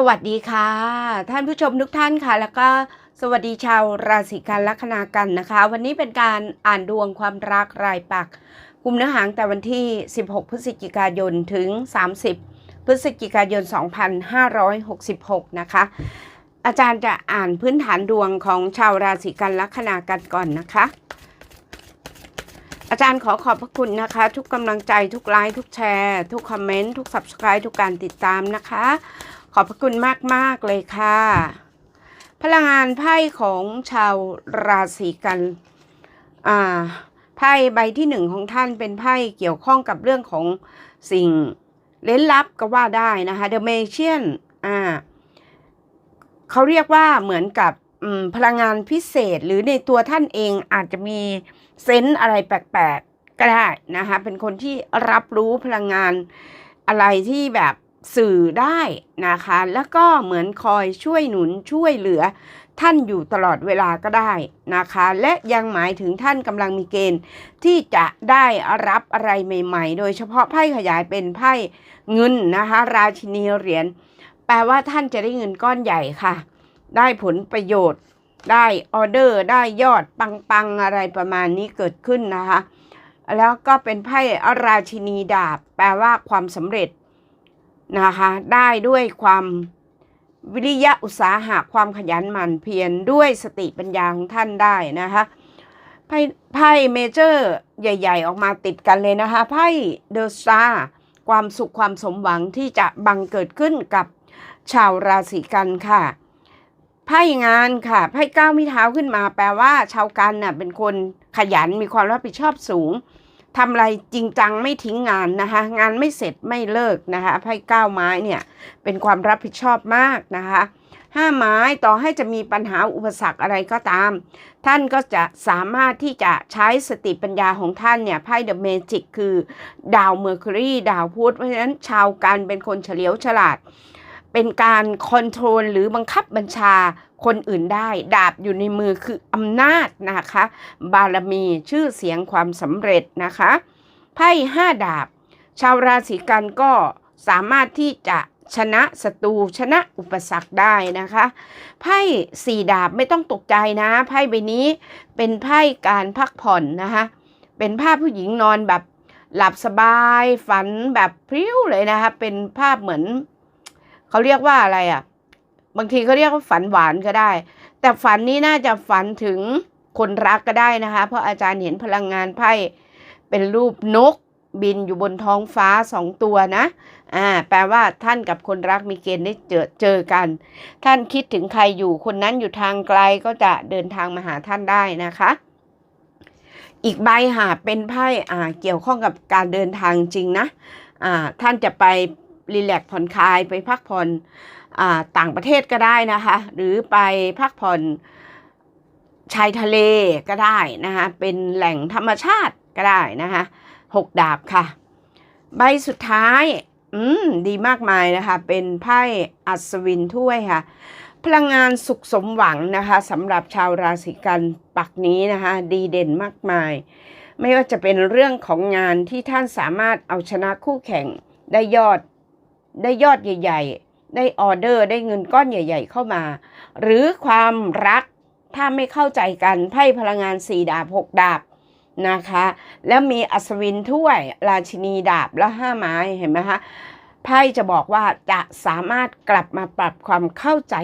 สวัสดีค่ะ ท่านผู้ชมทุกท่านค่ะ แล้วก็สวัสดีชาวราศีกันลัคนากันนะคะ วันนี้เป็นการอ่านดวงความรักรายปักกลุ่มเนื้อหางแต่วันที่ 16 พฤศจิกายนถึง 30 พฤศจิกายน 2566 นะคะ อาจารย์จะอ่านพื้นฐานดวงของชาวราศีกันลัคนากันก่อนนะคะ อาจารย์ขอขอบพระคุณนะคะ ทุกกำลังใจทุกไลค์ทุกแชร์ ทุกคอมเมนต์ทุก Subscribe ทุกการติดตามนะคะ ขอบพระคุณมาก ๆ เลยค่ะ พลังงานไพ่ของชาวราศีกันอ่าไพ่ใบที่หนึ่งของท่านเป็นไพ่เกี่ยวข้องกับเรื่องของสิ่งเล้นลับก็ว่าได้นะคะ The Magician อ่าเขาเรียกว่าเหมือนกับพลังงานพิเศษหรือในตัวท่านเองอาจจะมีเซนส์อะไรแปลกๆก็ได้นะคะเป็นคนที่รับรู้พลังงานอะไรที่แบบ สื่อได้นะคะ แล้วก็เหมือนคอยช่วยหนุนช่วยเหลือ ท่านอยู่ตลอดเวลาก็ได้นะคะ และยังหมายถึงท่านกำลังมีเกณฑ์ที่จะได้รับอะไรใหม่ ๆ โดยเฉพาะไพ่ขยายเป็นไพ่เงินนะคะ ราชินีเหรียญแปลว่าท่านจะได้เงินก้อนใหญ่ค่ะ ได้ผลประโยชน์ ได้ออเดอร์ ได้ยอดปังๆอะไรประมาณนี้เกิดขึ้นนะคะ แล้วก็เป็นไพ่ราชินีดาบ แปลว่าความสำเร็จ นะคะได้ด้วยความวิริยะอุตสาหะความขยันหมั่นเพียรด้วยสติปัญญาของท่านได้นะคะไพ่ไพ่เมเจอร์ใหญ่ ๆ ออกมาติดกันเลยนะคะไพ่เดอะสตาร์ความสุขความสมหวังที่จะบังเกิดขึ้นกับชาวราศีกันค่ะไพ่งานค่ะไพ่ก้าวมิเท้าขึ้นมา แปลว่าชาวกันน่ะเป็นคนขยันมีความรับผิดชอบสูง ทำอะไรจริงจังไม่ทิ้งงานนะคะ งานไม่เสร็จไม่เลิกนะคะไพ่ก้าวไม้เนี่ยเป็นความรับผิดชอบมากนะคะห้าไม้ต่อให้จะมีปัญหาอุปสรรคอะไรก็ตาม ท่านก็จะสามารถที่จะใช้สติปัญญาของท่านเนี่ยไพ่เดอะเมจิกคือ ดาวเมอร์คิวรีดาวพุธเพราะฉะนั้นชาวกันเป็นคนเฉลียวฉลาด เป็นการคอนโทรลหรือบังคับบัญชาคนอื่นได้ ดาบอยู่ในมือคืออำนาจนะคะ บารมีชื่อเสียงความสำเร็จนะคะไพ่ห้าดาบ ชาวราศีกันก็สามารถที่จะชนะศัตรูชนะอุปสรรคได้นะคะไพ่สี่ดาบไม่ต้องตกใจนะไพ่ใบนี้เป็นไพ่การพักผ่อนนะคะเป็นภาพผู้หญิงนอนแบบหลับสบายฝันแบบพริ้วเลยนะคะเป็นภาพเหมือน เขาเรียกว่าอะไรอะ่ะ บางทีเขาเรียกว่าฝันหวานก็ได้ แต่ฝันนี้น่าจะฝันถึงคนรักก็ได้นะคะ เพราะอาจารย์เห็นพลังงานไพ่เป็นรูปนกบินอยู่บนท้องฟ้าสองตัวนะ อ่า แปลว่าท่านกับคนรักมีเกณฑ์ได้เจอเจอกัน ท่านคิดถึงใครอยู่คนนั้นอยู่ทางไกลก็จะเดินทางมาหาท่านได้นะคะ อีกใบหาเป็นไพ่ อ่า เกี่ยวข้องกับการเดินทางจริงนะ อ่า ท่านจะไป รีแลกซ์ผ่อนคลายไปพักผ่อนอต่างประเทศก็ได้นะคะ หรือไปพักผ่อนชายทะเลก็ได้นะคะ เป็นแหล่งธรรมชาติก็ได้นะคะหกดาบค่ะ ใบสุดท้าย อืม ดีมากมายนะคะ เป็นไพ่อัศวินถ้วยค่ะ พลังงานสุขสมหวังนะคะสำหรับชาวราศีกันปักนี้นะคะ ดีเด่นมากมาย ไม่ว่าจะเป็นเรื่องของงานที่ท่านสามารถเอาชนะคู่แข่งได้ยอด ได้ยอดใหญ่ ๆ ได้ออเดอร์ได้เงินก้อนใหญ่ ๆ เข้ามา หรือความรักถ้าไม่เข้าใจกันไพ่พลังงานสี่ดาบหกดาบนะคะ แล้วมีอัศวินถ้วย ราชินีดาบแล้วห้าไม้เห็นไหมคะไพ่จะบอกว่าจะสามารถกลับมาปรับความเข้าใจ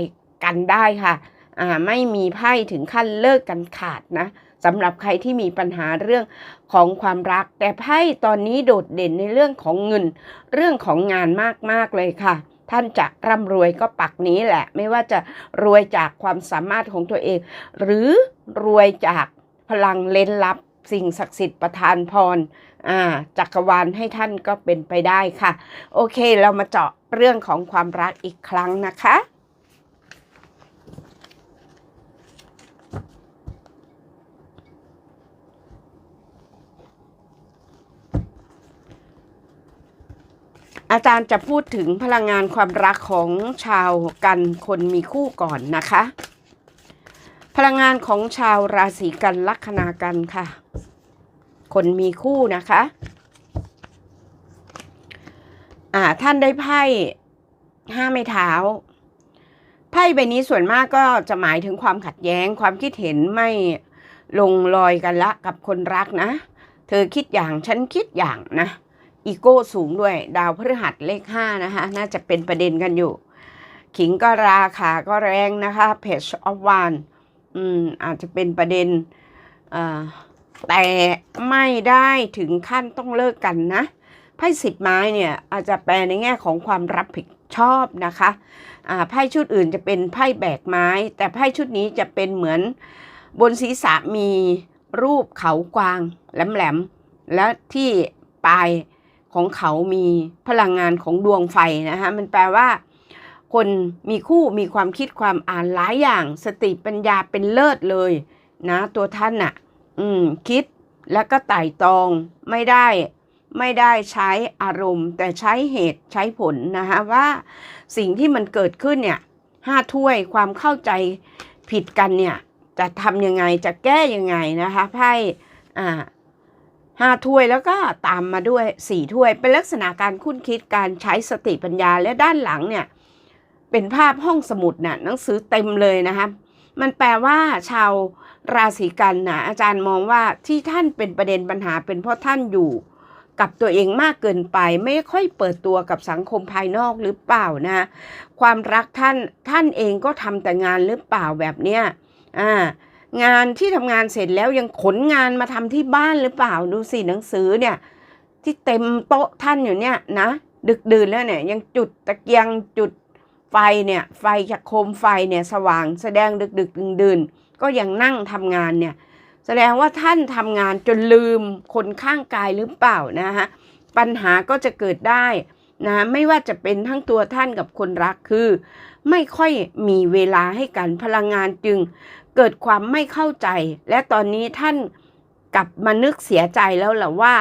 กันได้ค่ะ อ่าไม่มีไพ่ถึงขั้นเลิกกันขาดนะ สำหรับใครที่มีปัญหาเรื่องของความรัก แต่ไพ่ตอนนี้โดดเด่นในเรื่องของเงิน เรื่องของงานมาก ๆ เลยค่ะ ท่านจะร่ำรวยก็ปักนี้แหละ ไม่ว่าจะรวยจากความสามารถของตัวเอง หรือรวยจากพลังเล้นลับ สิ่งศักดิ์สิทธิ์ประทานพรจักรวาลให้ท่านก็เป็นไปได้ค่ะ โอเคเรามาเจาะเรื่องของความรักอีกครั้งนะคะ อาจารย์จะพูดถึงพลังงานความรักของชาวกันคนมีคู่ก่อนนะคะ พลังงานของชาวราศีกันลัคนากันค่ะ คนมีคู่นะคะอ่าท่านได้ไพ่ห้าไม้เท้าไพ่ใบนี้ส่วนมากก็จะหมายถึงความขัดแย้ง ความคิดเห็นไม่ลงรอยกันละกับคนรักนะ เธอคิดอย่างฉันคิดอย่างนะ อีโก้สูงด้วย ดาวพฤหัสเลขห้านะคะ น่าจะเป็นประเด็นกันอยู่ ขิงก็ราคาก็แรงนะคะ Page of One อืมอาจจะเป็นประเด็นอ่าแต่ไม่ได้ถึงขั้นต้องเลิกกันนะไพ่สิบไม้เนี่ยอาจจะแปลในแง่ของความรับผิดชอบนะคะอ่าไพ่ชุดอื่นจะเป็นไพ่แบกไม้ แต่ไพ่ชุดนี้จะเป็นเหมือนบนศีรษะมีรูปเขากวางแหลมๆ และที่ปลาย ของเขามีพลังงานของดวงไฟนะคะมันแปลว่า คนมีคู่มีความคิดความอ่านหลายอย่าง สติปัญญาเป็นเลิศเลยนะ ตัวท่านน่ะอืมคิดแล้วก็ไต่ตรองไม่ได้ไม่ได้ใช้อารมณ์ แต่ใช้เหตุใช้ผลนะคะว่าสิ่งที่มันเกิดขึ้นเนี่ยห้าถ้วยความเข้าใจผิดกันเนี่ยจะทำยังไงจะแก้ยังไงนะคะไพ่อ่า ห้าถ้วยแล้วก็ตามมาด้วยสี่ถ้วย เป็นลักษณะการคุ้นคิดการใช้สติปัญญาและด้านหลังเนี่ย เป็นภาพห้องสมุดน่ะหนังสือเต็มเลยนะคะมันแปลว่าชาวราศีกันนะอาจารย์มองว่าที่ท่านเป็นประเด็นปัญหาเป็นเพราะท่านอยู่ กับตัวเองมากเกินไป ไม่ค่อยเปิดตัวกับสังคมภายนอกหรือเปล่านะ ความรักท่านท่านเองก็ทำแต่งานหรือเปล่าแบบเนี้ยอ่า งานที่ทำงานเสร็จแล้วยังขนงานมาทำที่บ้านหรือเปล่าดูสิหนังสือเนี่ย ที่เต็มโต๊ะท่านอยู่เนี่ยนะ ดึกดื่นแล้วเนี่ย ยังจุดตะเกียงจุดไฟเนี่ย ไฟจากโคมไฟเนี่ยสว่างแสดงดึกดึกดื่นดื่นก็ยังนั่งทำงานเนี่ย แสดงว่าท่านทำงานจนลืมคนข้างกายหรือเปล่านะฮะปัญหาก็จะเกิดได้นะไม่ว่าจะเป็นทั้งตัวท่านกับคนรักคือ ไม่ค่อยมีเวลาให้กันพลังงานจึง เกิดความไม่เข้าใจ และตอนนี้ท่านกลับมานึกเสียใจแล้วล่ะว่า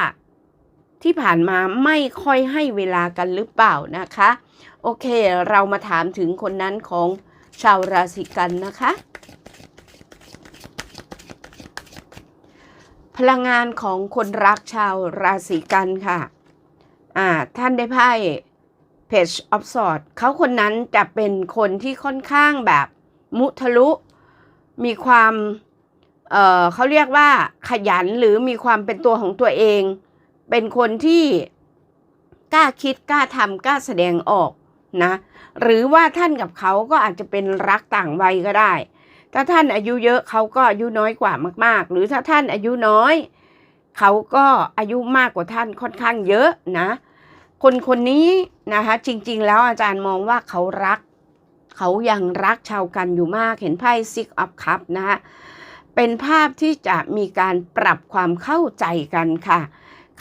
ที่ผ่านมาไม่ค่อยให้เวลากันหรือเปล่านะคะ โอเคเรามาถามถึงคนนั้นของชาวราศีกันนะคะ พลังงานของคนรักชาวราศีกันค่ะอ่าท่านได้ไพ่ Page of Swords เขาคนนั้นจะเป็นคนที่ค่อนข้างแบบมุทะลุ มีความเอ่อเขาเรียกว่าขยันหรือมีความเป็นตัวของตัวเอง เป็นคนที่กล้าคิดกล้าทำกล้าแสดงออกนะหรือว่าท่านกับเขาก็อาจจะเป็นรักต่างวัยก็ได้ ถ้าท่านอายุเยอะเขาก็อายุน้อยกว่ามาก ๆ หรือถ้าท่านอายุน้อย เขาก็อายุมากกว่าท่านค่อนข้างเยอะนะ คนคนนี้นะคะจริงๆ แล้วอาจารย์มองว่าเขารัก เขายังรักชาวกันอยู่มากเห็นไพ่ Six of Cups นะคะเป็นภาพที่จะมีการปรับความเข้าใจกันค่ะ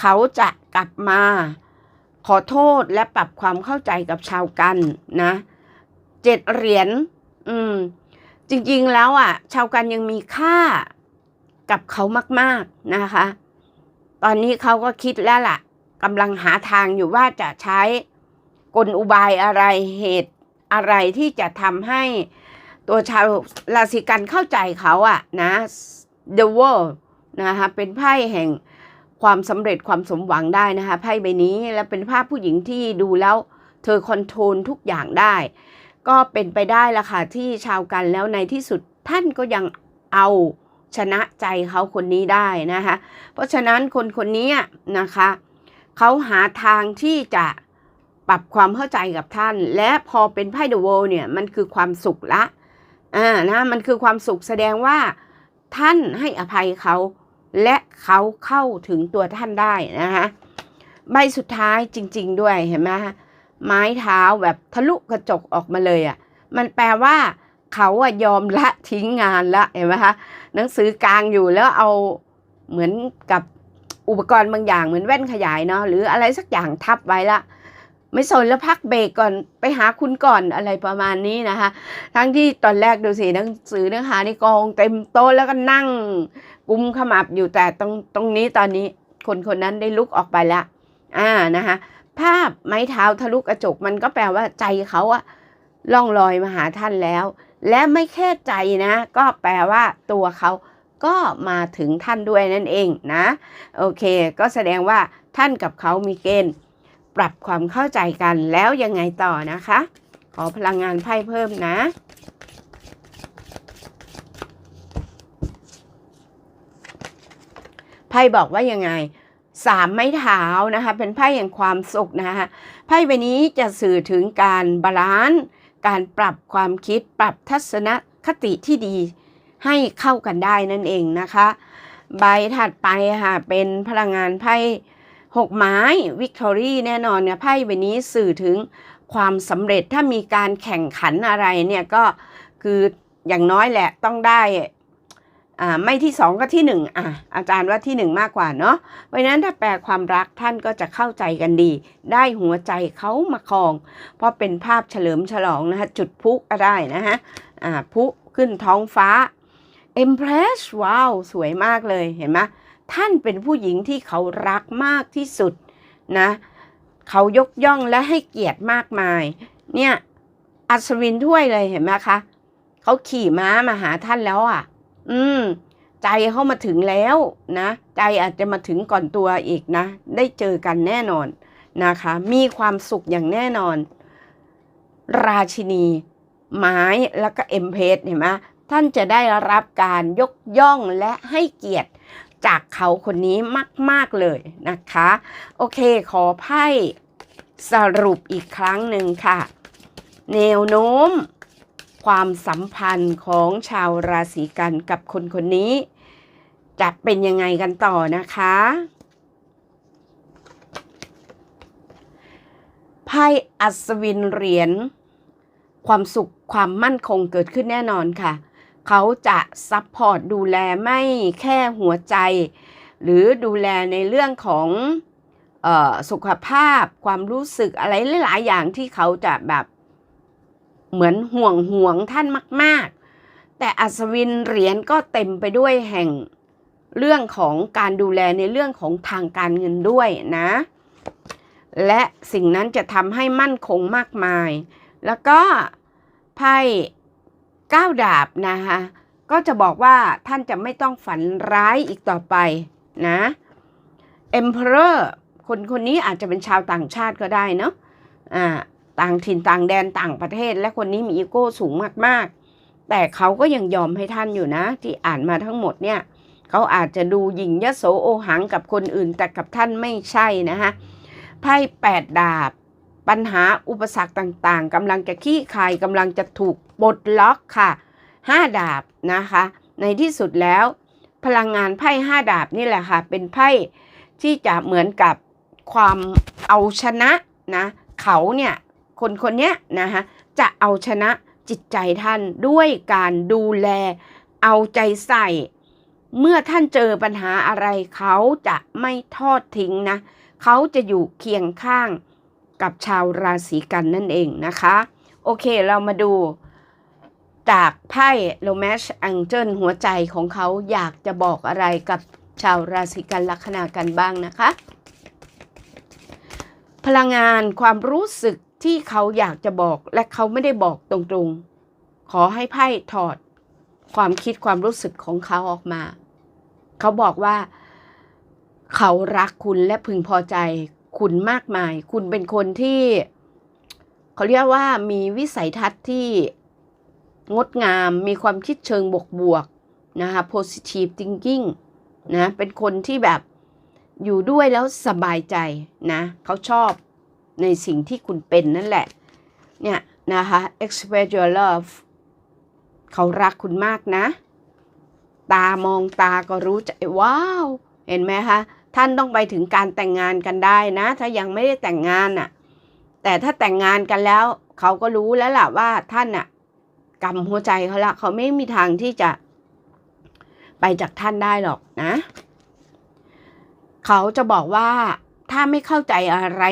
เขาจะกลับมาขอโทษและปรับความเข้าใจกับชาวกันนะเจ็ดเหรียญอืม จริงๆแล้วอะ ชาวกันยังมีค่ากับเขามาก ๆนะคะ ตอนนี้เขาก็คิดแล้วล่ะกำลังหาทางอยู่ว่าจะใช้กลอุบายอะไรเหตุ อะไรที่จะทำให้ตัวชาวราศีกันเข้าใจเขาอะนะ The World นะคะเป็นไพ่แห่งความสำเร็จความสมหวังได้นะคะไพ่ใบนี้และเป็นภาพผู้หญิงที่ดูแล้วเธอคอนโทรลทุกอย่างได้ ก็เป็นไปได้ละค่ะที่ชาวกันแล้วในที่สุดท่านก็ยังเอาชนะใจเขาคนนี้ได้นะคะ เพราะฉะนั้นคนคนนี้นะคะเขาหาทางที่จะ ปรับความเข้าใจกับท่าน และพอเป็นไพ่เดอะโวเนี่ยมันคือความสุขละอ่านะมันคือความสุขแสดงว่าท่านให้อภัยเขา และเขาเข้าถึงตัวท่านได้นะคะใบสุดท้ายจริง ๆ ด้วยเห็นไหมคะไม้เท้าแบบทะลุกระจกออกมาเลยอะ่ะมันแปลว่าเขาอะยอมละทิ้งงานละเห็นไหมคะหนังสือกลางอยู่แล้วเอาเหมือนกับอุปกรณ์บางอย่างเหมือนแว่นขยายเนาะหรืออะไรสักอย่างทับไว้ละ ไม่สนแล้วพักเบรกก่อนไปหาคุณก่อนอะไรประมาณนี้นะคะ ทั้งที่ตอนแรกดูสิหนังสือเนื้อหาในกองเต็มโต๊ะแล้วก็นั่งกุมขมับอยู่แต่ตรงตรงนี้ตอนนี้คนคนนั้นได้ลุกออกไปแล้วอ่านะคะภาพไม้เท้าทะลุกระจกมันก็แปลว่าใจเขาอะล่องลอยมาหาท่านแล้ว และไม่แค่ใจนะ ก็แปลว่าตัวเขาก็มาถึงท่านด้วยนั่นเองนะ โอเค ก็แสดงว่าท่านกับเขามีเกณฑ์ ปรับความเข้าใจกันแล้วยังไงต่อนะคะ ขอพลังงานไพ่เพิ่มนะ ไพ่บอกว่ายังไงสามไม้เท้านะคะเป็นไพ่แห่งความสุขนะคะไพ่ใบนี้จะสื่อถึงการบาลานซ์การปรับความคิดปรับทัศนคติที่ดีให้เข้ากันได้นั่นเองนะคะ ใบถัดไปค่ะเป็นพลังงานไพ่ หกไม้วิกตอรี่แน่นอนเนี่ยไพ่ใบนี้สื่อถึงความสำเร็จถ้ามีการแข่งขันอะไรเนี่ยก็คืออย่างน้อยแหละต้องได้ไม่ที่สองก็ที่หนึ่งอะอาจารย์ว่าที่หนึ่งมากกว่าเนาะเพราะนั้นถ้าแปลความรักท่านก็จะเข้าใจกันดี ได้หัวใจเขามาครอง เพราะเป็นภาพเฉลิมฉลองนะคะจุดพุก็ได้นะฮะอ่าพุขึ้นท้องฟ้า Empress ว้าว สวยมากเลยเห็นไหม ท่านเป็นผู้หญิงที่เขารักมากที่สุดนะเขายกย่องและให้เกียรติมากมาย เนี่ยอัศวินถ้วยเลยเห็นไหมคะเขาขี่ม้ามาหาท่านแล้วอะ อืม ใจเขามาถึงแล้วนะ ใจอาจจะมาถึงก่อนตัวอีกนะ ได้เจอกันแน่นอนนะคะ มีความสุขอย่างแน่นอน ราชินี ไม้แล้วก็เอ็มเพสเห็นไหมท่านจะได้รับการยกย่องและให้เกียรติ จากเขาคนนี้มาก ๆ เลยนะคะ โอเคขอไพ่สรุปอีกครั้งหนึ่งค่ะ แนวโน้ม ความสัมพันธ์ของชาวราศีกันกับคนคนนี้ จะเป็นยังไงกันต่อนะคะไพ่อัศวินเหรียญความสุขความมั่นคงเกิดขึ้นแน่นอนค่ะ เขาจะซัพพอร์ตดูแลไม่แค่หัวใจ หรือดูแลในเรื่องของออสุขภาพความรู้สึกอะไรหลาย ๆ อย่างที่เขาจะแบบเหมือนห่วงห่วงท่านมาก ๆ แต่อัศวินเหรียญก็เต็มไปด้วยแห่งเรื่องของการดูแลในเรื่องของทางการเงินด้วยนะ และสิ่งนั้นจะทำให้มั่นคงมากมาย แล้วก็ไพ่ ก้าดาบนะคะก็จะบอกว่าท่านจะไม่ต้องฝันร้ายอีกต่อไปนะ Emperor คนคนนี้อาจจะเป็นชาวต่างชาติก็ได้เนาะอ่าต่างถิ่นต่างแดนต่างประเทศ และคนนี้มีอีโก้สูงมากๆ แต่เขาก็ยังยอมให้ท่านอยู่นะ ที่อ่านมาทั้งหมดเนี่ยเขาอาจจะดูหยิ่งยโสโอหังกับคนอื่นแต่กับท่านไม่ใช่นะฮะไพ่แปดดาบ ปัญหาอุปสรรคต่างๆกำลังจะขี้คายกำลังจะถูกปลดล็อกค่ะห้าดาบนะคะ ในที่สุดแล้ว พลังงานไพ่ห้าดาบนี่แหละค่ะ เป็นไพ่ที่จะเหมือนกับความเอาชนะนะเขาเนี่ยคนคนนี้นะคะจะเอาชนะจิตใจท่านด้วยการดูแล เอาใจใส่ เมื่อท่านเจอปัญหาอะไรเขาจะไม่ทอดทิ้งนะ เขาจะอยู่เคียงข้าง กับชาวราศีกันนั่นเองนะคะ โอเคเรามาดู จากไพ่โลแมชอังเจิลหัวใจของเขาอยากจะบอกอะไรกับชาวราศีกันลัคนากันบ้างนะคะ พลังงานความรู้สึกที่เขาอยากจะบอกและเขาไม่ได้บอกตรงๆ ขอให้ไพ่ถอดความคิดความรู้สึกของเขาออกมา เขาบอกว่า เขารักคุณและพึงพอใจ คุณมากมาย คุณเป็นคนที่เขาเรียกว่ามีวิสัยทัศน์ที่งดงาม มีความคิดเชิงบวกๆนะคะ positive thinking นะ เป็นคนที่แบบอยู่ด้วยแล้วสบายใจนะ เขาชอบในสิ่งที่คุณเป็นนั่นแหละ เนี่ยนะคะ express your love เขารักคุณมากนะ ตามองตาก็รู้ใจว้าว เห็นไหมคะ ท่านต้องไปถึงการแต่งงานกันได้นะ ถ้ายังไม่ได้แต่งงานน่ะ แต่ถ้าแต่งงานกันแล้ว เขาก็รู้แล้วล่ะว่าท่านน่ะกำหัวใจเขาละเขาไม่มีทางที่จะ ไปจากท่านได้หรอกนะ เขาจะบอกว่าถ้าไม่เข้าใจอะไร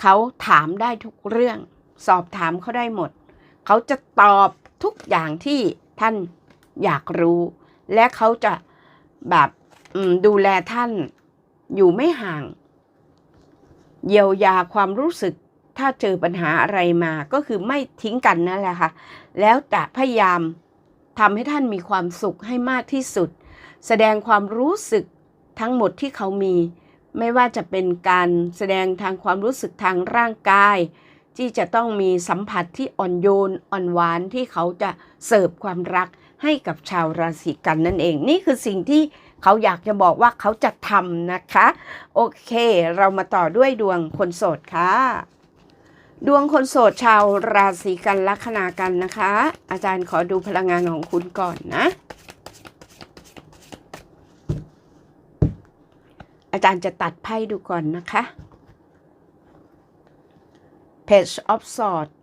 เขาถามได้ทุกเรื่อง สอบถามเขาได้หมด เขาจะตอบทุกอย่างที่ท่านอยากรู้ และเขาจะแบบดูแลท่าน อยู่ไม่ห่าง เยียวยาความรู้สึกถ้าเจอปัญหาอะไรมาก็คือไม่ทิ้งกันนั่นแหละค่ะ แล้วจะพยายามทำให้ท่านมีความสุขให้มากที่สุด แสดงความรู้สึกทั้งหมดที่เขามี ไม่ว่าจะเป็นการแสดงทางความรู้สึกทางร่างกาย ที่จะต้องมีสัมผัสที่อ่อนโยนอ่อนหวานที่เขาจะเสิร์ฟความรักให้กับชาวราศีกันนั่นเอง นี่คือสิ่งที่ เขาอยากจะบอกว่าเขาจะทำนะคะ โอเค เรามาต่อด้วยดวงคนโสดค่ะ ดวงคนโสดชาวราศีกันลัคนากันนะคะ อาจารย์ขอดูพลังงานของคุณก่อนนะ อาจารย์จะตัดไพ่ดูก่อนนะคะ Page of Swords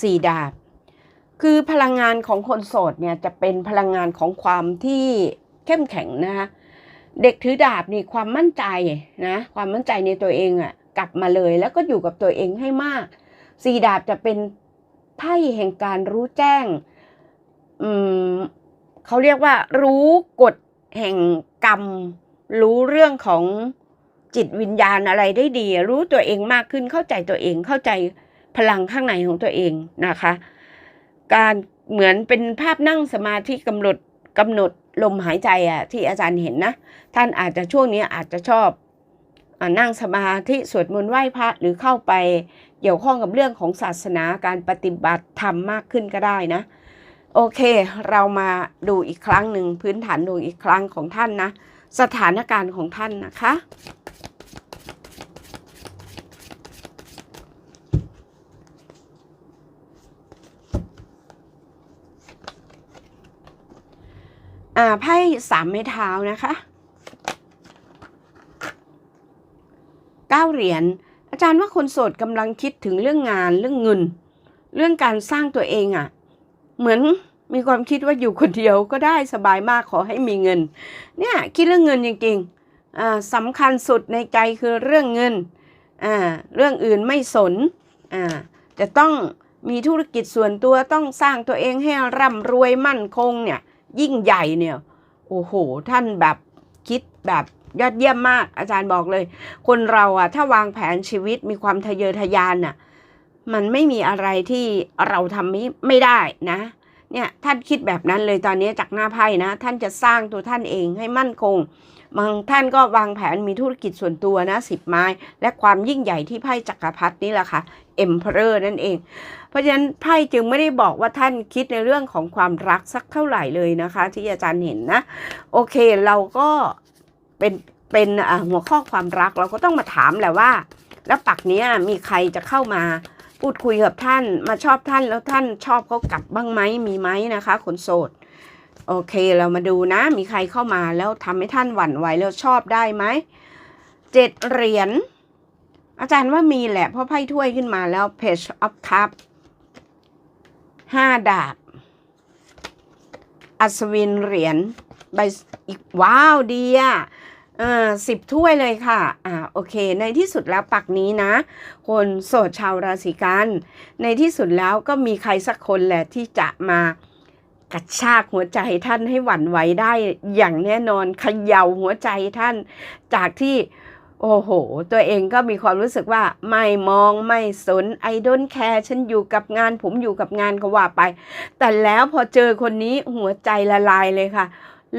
สี่ดาบ คือพลังงานของคนโสดเนี่ยจะเป็นพลังงานของความที่เข้มแข็งนะคะเด็กถือดาบนี่ความมั่นใจนะความมั่นใจในตัวเองอะ่ะกลับมาเลยแล้วก็อยู่กับตัวเองให้มากสีดาบจะเป็นไพ่แห่งการรู้แจ้งอืมเขาเรียกว่า รู้กฎแห่งกรรม รู้เรื่องของจิตวิญญาณอะไรได้ดี รู้ตัวเองมากขึ้นเข้าใจตัวเองเข้าใจพลังข้างในของตัวเองนะคะ การเหมือนเป็นภาพนั่งสมาธิกำหนดกำหนดลมหายใจอะที่อาจารย์เห็นนะ ท่านอาจจะช่วงนี้อาจจะชอบอนั่งสมาธิสวดมนต์ไหว้พระหรือเข้าไปเกี่ยวข้องกับเรื่องของศาสนาการปฏิบัติธรรมมากขึ้นก็ได้นะ โอเค เรามาดูอีกครั้งหนึ่งพื้นฐานดวงอีกครั้งของท่านนะ สถานการณ์ของท่านนะคะ อ่าไพ่สามไม้เท้านะคะเก้าเหรียญอาจารย์ว่าคนโสดกำลังคิดถึงเรื่องงานเรื่องเงิน เรื่องการสร้างตัวเองอะ่ะ เหมือนมีความคิดว่าอยู่คนเดียวก็ได้สบายมากขอให้มีเงิน เนี่ยคิดเรื่องเงินจริงๆอ่าสำคัญสุดในใจคือเรื่องเงินอ่าเรื่องอื่นไม่สนอ่าจะต้องมีธุรกิจส่วนตัวต้องสร้างตัวเองให้ร่ำรวยมั่นคงเนี่ย ยิ่งใหญ่เนี่ย โอ้โห ท่านแบบคิดแบบยอดเยี่ยมมาก อาจารย์บอกเลย คนเราอะถ้าวางแผนชีวิตมีความทะเยอทะยานน่ะมันไม่มีอะไรที่เราทำไม่ไม่ได้นะเนี่ยท่านคิดแบบนั้นเลยตอนนี้จากหน้าไพ่นะ ท่านจะสร้างตัวท่านเองให้มั่นคง บางท่านก็วางแผนมีธุรกิจส่วนตัวนะสิบไม้ และความยิ่งใหญ่ที่ไพ่จักรพรรดินี่แหละค่ะ Emperor นั่นเอง เพราะฉะนั้นไพ่จึงไม่ได้บอกว่าท่านคิดในเรื่องของความรักสักเท่าไหร่เลยนะคะ ที่อาจารย์เห็นนะ โอเคเราก็เป็นเป็นหัวข้อความรักเราก็ต้องมาถามแหละว่า แล้วปักนี้มีใครจะเข้ามาพูดคุยกับท่านมาชอบท่านแล้วท่านชอบเขากลับบ้างไหมมีไหมนะคะคนโสด โอเคเรามาดูนะ มีใครเข้ามาแล้วทำให้ท่านหวั่นไหวแล้วชอบได้ไหมเจ็ดเหรียญอาจารย์ว่ามีแหละ เพราะไพ่ถ้วยขึ้นมาแล้ว page of cup ห้าดาบ อัศวินเหรียญใบอีกว้าวดีอะเออสิบถ้วยเลยค่ะ อ่าโอเค ในที่สุดแล้วปักนี้นะ คนโสดชาวราศีกัน ในที่สุดแล้วก็มีใครสักคนแหละที่จะมา กระชากหัวใจท่านให้หวั่นไหวได้อย่างแน่นอนเขย่าหัวใจท่าน จากที่โอ้โห ตัวเองก็มีความรู้สึกว่าไม่มองไม่สนไอดอนแคร์ฉันอยู่กับงาน ผมอยู่กับงานก็ว่าไป แต่แล้วพอเจอคนนี้หัวใจละลายเลยค่ะ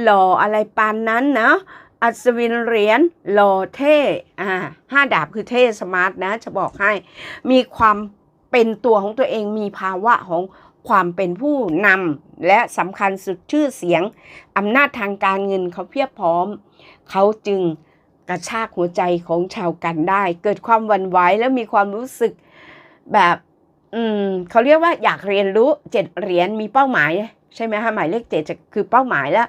หล่ออะไรปานนั้นนะอัศวินเหรียญหล่อเท่อ่าห้าดาบคือเท่สมาร์ทนะ จะบอกให้ มีความเป็นตัวของตัวเองมีภาวะของ ความเป็นผู้นำและสำคัญสุดชื่อเสียงอำนาจทางการเงินเขาเพียบพร้อม เขาจึงกระชากหัวใจของชาวกันได้ เกิดความวั่นไหวแล้วมีความรู้สึกแบบ อืมเขาเรียกว่าอยากเรียนรู้เจ็ดเหรียญมีเป้าหมาย ใช่ไหมคะหมายเลขเจ็ดจะคือเป้าหมายแล้ว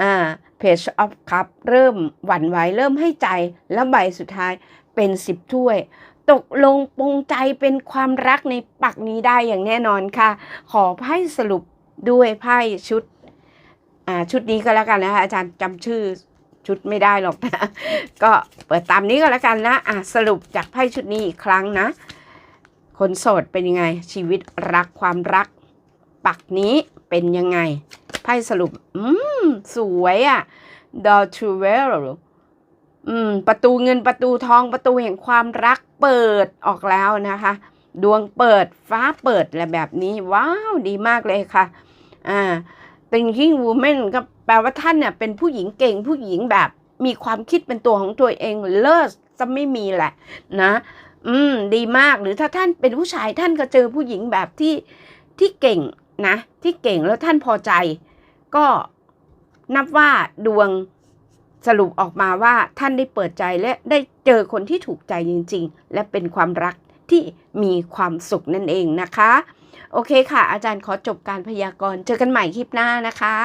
อ่า Page of Cup เริ่มหวั่นไหวเริ่มให้ใจแล้วใบสุดท้ายเป็นสิบถ้วย ตกลงปรงใจเป็นความรักในปักนี้ได้อย่างแน่นอนค่ะ ขอไพ่สรุปด้วยไพ่ชุดอ่าชุดนี้ก็แล้วกันนะคะอาจารย์จำชื่อชุดไม่ได้หรอกนะ ก็เปิดตามนี้ก็แล้วกันนะอ่าสรุปจากไพ่ชุดนี้อีกครั้งนะ คนโสดเป็นยังไง ชีวิตรักความรัก ปักนี้เป็นยังไง ไพ่สรุป อืม สวยอะ่ะ The Travel อืม ประตูเงินประตูทองประตูแห่งความรักเปิดออกแล้วนะคะ ดวงเปิดฟ้าเปิดและแบบนี้ ว้าวดีมากเลยค่ะ อ่าเป็น King Woman ก็แปลว่าท่านเนี่ยเป็นผู้หญิงเก่งผู้หญิงแบบ มีความคิดเป็นตัวของตัวเองเลิศจะไม่มีแหละ นะ อืม ดีมากหรือถ้าท่านเป็นผู้ชายท่านก็เจอผู้หญิงแบบที่ที่เก่งนะ ที่เก่งแล้วท่านพอใจ ก็นับว่าดวง สรุปออกมาว่าท่านได้เปิดใจและได้เจอคนที่ถูกใจจริง ๆ และเป็นความรักที่มีความสุขนั่นเองนะคะ โอเคค่ะ อาจารย์ขอจบการพยากรณ์เจอกันใหม่คลิปหน้านะคะ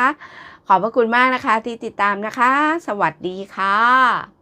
ขอบพระคุณมากนะคะที่ติดตามนะคะ สวัสดีค่ะ